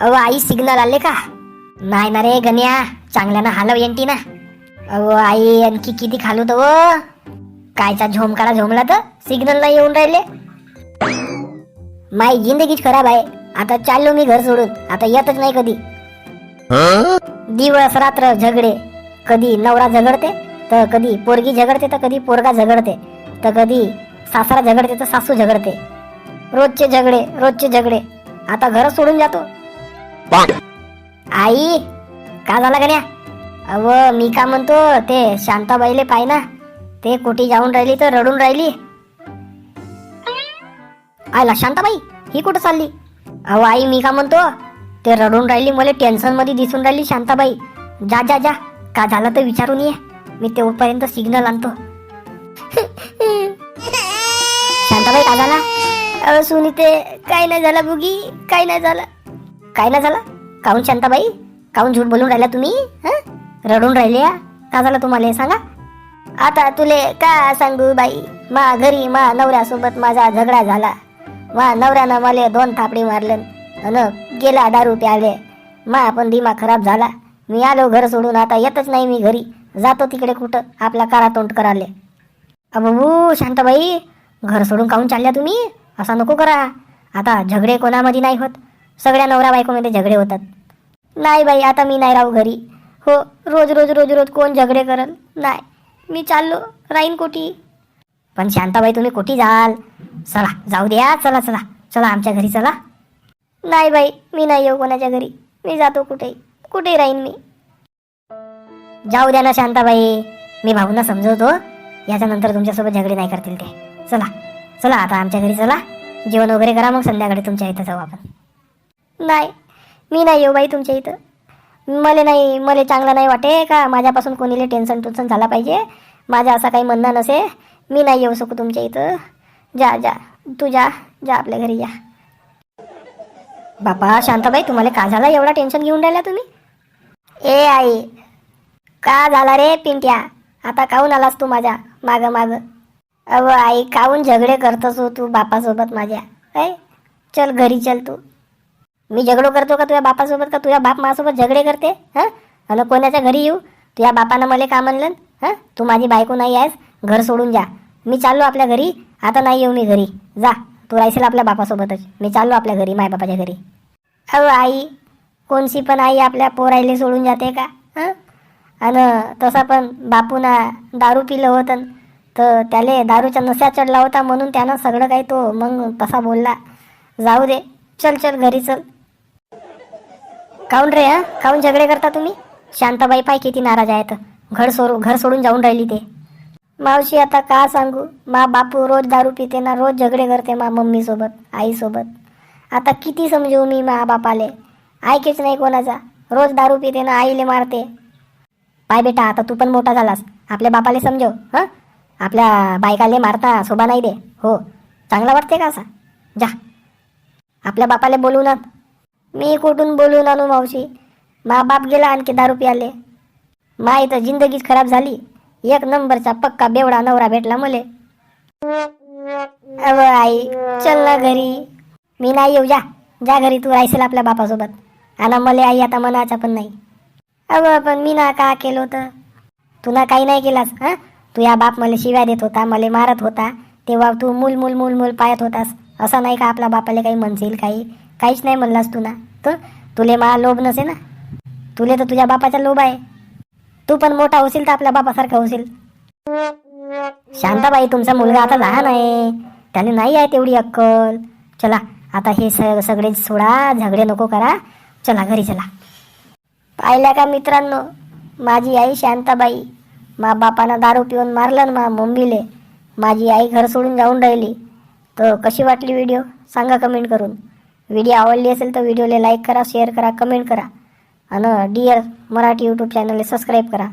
अहो आई सिग्नल आले का? नाही ना रे गण्या चांगल्यानं हालव येंटी ना. अहो आई आणखी किती खालू तो कायचा झोमकाडा झोमला तर सिग्नल नाही येऊन राहिले. माई जिंदगीच खराब आहे. आता चाललो मी घर सोडून. आता येतच नाही कधी. दिवस रात्र झगडे. कधी नवरा झगडते तर कधी पोरगी झगडते तर कधी पोरगा झगडते तर कधी सासरा झगडते तर सासू झगडते. रोजचे झगडे रोजचे झगडे. आता घर सोडून जातो. आई का झाला गण्या? अव मी का म्हणतो ते शांताबाईले पाय ना ते कुठे जाऊन राहिली तर रडून राहिली. आयला शांताबाई ही कुठं चालली? अहो आई मी का म्हणतो ते रडून राहिली मला टेन्शनमध्ये दिसून राहिली शांताबाई. जा जा जा का झालं तर विचारून ये. मी तेव्हापर्यंत सिग्नल आणतो. शांताबाई का झाला? अहो सुनीते काय नाही झालं बुगी काय नाही झालं. काय नाही झालं? काहून शांताबाई? काहून झूट बोलून राहिला तुम्ही? हं? रडून राहिल्या? का झालं तुम्हाला हे सांगा? आता तुले का सांगू बाई? मा घरी मा नवऱ्यासोबत माझा झगडा झाला. मा नवऱ्यानं मला दोन थापडी मारलं अन गेला दारू प्याले. मा पण दिमा खराब झाला. मी आलो घर सोडून आता येतच नाही मी घरी. जातो तिकडे कुठं? आपला कारा तोंड कराले अबू शांताबाई घर सोडून काहून चालल्या तुम्ही? असा नको करा. आता झगडे कोणामध्ये नाही होत. सगळ्या नवरा बायकोमध्ये झगडे होतात. नाही बाई आता मी नाही राहू घरी. हो रोज रोज रोज रोज कोण झगडे करल? नाही. मी चाललो राहीन कोठी. पण शांताबाई तुम्ही कोठी जाल. चला जाऊ द्या. चला चला. चला आमच्या घरी चला. नाही बाई मी नाही येऊ कोणाच्या घरी. मी जातो कुठेही कुठे राहीन मी? जाऊ द्या ना शांताबाई. मी भाऊंना समजवतो. याच्यानंतर तुमच्यासोबत झगडे नाही करतील ते. चला. चला आता आमच्या घरी चला. जेवण वगैरे करा मग संध्याकाळी तुमच्या इथं जाऊ आपण. नाही मी नाही येऊ बाई तुमच्या इथं. मला नाही मला चांगलं नाही वाटे का? माझ्यापासून कोणीले टेन्शन टुन्शन झाला पाहिजे? माझा असा काही म्हणणं नसे. मी नाही येऊ शकू तुमच्या इथं. जा जा. तू जा जा आपल्या घरी जा. बापा शांताबाई तुम्हाला का झाला एवढा टेन्शन घेऊन राहिला तुम्ही? ए आई. का झाला रे पिंट्या? आता काहून आलास तू माझ्या माग माग? अव आई काहून झगडे करतोस हो तू बापासोबत माझ्या? काय चल घरी चल तू. मी झगडो करतो का तुझ्या बापासोबत? का तुझ्या बाप माझ्यासोबत झगडे करते? हां? आणि कोणाच्या घरी येऊ? तुझ्या बापानं मला का म्हणलं? हां? तू माझी बायको नाही आहेस घर सोडून जा. मी चाललो आपल्या घरी आता नाही येऊ मी घरी. जा तू राहशील आपल्या बापासोबतच. मी चाललो आपल्या घरी माय बापाच्या घरी. अहो आई कोणशी पण आई आपल्या पोरायले सोडून जाते का? हां? आणि तसा पण बापूना दारू पिलं होतं तर त्याले दारूच्या नशा चढला होता म्हणून त्यानं सगळं काही तो मग तसा बोलला. जाऊ दे चल चल घरी चल. काऊन रे हा? काऊन झगडे करता तुम्ही? शांताबाई पाय किती नाराज आहेत. घर सोडून घर सोडून जाऊन राहिली ते. मावशी आता का सांगू? मा बापू रोज दारू पिते ना रोज झगडे करते मा मम्मीसोबत आईसोबत. आता किती समजू मी मा बापाले? ऐकेच नाही कोणाचा. रोज दारू पिते ना आईले मारते. पाय बेटा आता तू पण मोठा झालास. आपल्या बापाले समजव हां? आपल्या बायकाले मारता शोभा नाही दे. हो. चांगला वाटते का असा? जा. आपल्या बापाले बोलून आण. मी कुठून बोलून आणू मावशी? मा बाप गेला आणखी दारू प्याले माई तर जिंदगीच खराब झाली. एक नंबरचा पक्का बेवडा नवरा भेटला मले. अव आई चल ना घरी. मी नाही येऊ जा. जा घरी तू राहशील आपल्या बापासोबत. आणि मले आई आता मनाचा पण नाही. अव पण मी ना का केलं होतं? तू ना काही नाही केलास हां? तू या बाप मला शिव्या देत होता मला मारत होता तेव्हा तू मूल मूल मूल मूल पाहत होतास. असं नाही का आपल्या बापाला काही म्हणशील काही? काहीच नाही म्हणलास तू ना. तर तुले मा लोभ नसे ना. तुले तर तुझ्या बापाचा लोभ आहे. तू पण मोठा होशील तर आपल्या बापासारखा होशील. शांताबाई तुमचा मुलगा आता लहान आहे. त्याने नाही आहे तेवढी अक्कल. चला आता हे सगळे सोडा झगडे नको करा. चला घरी चला. पाहिल्या का मित्रांनो माझी आई शांताबाई? मा बापानं दारू पिऊन मारलं ना मा मम्मीले माझी आई घर सोडून जाऊन राहिली. तर कशी वाटली व्हिडिओ सांगा कमेंट करून. व्हिडिओ आवडली असेल तर व्हिडिओला लाईक करा शेअर करा कमेंट करा. आणि डिअर मराठी यूट्यूब चॅनलला सबस्क्राईब करा.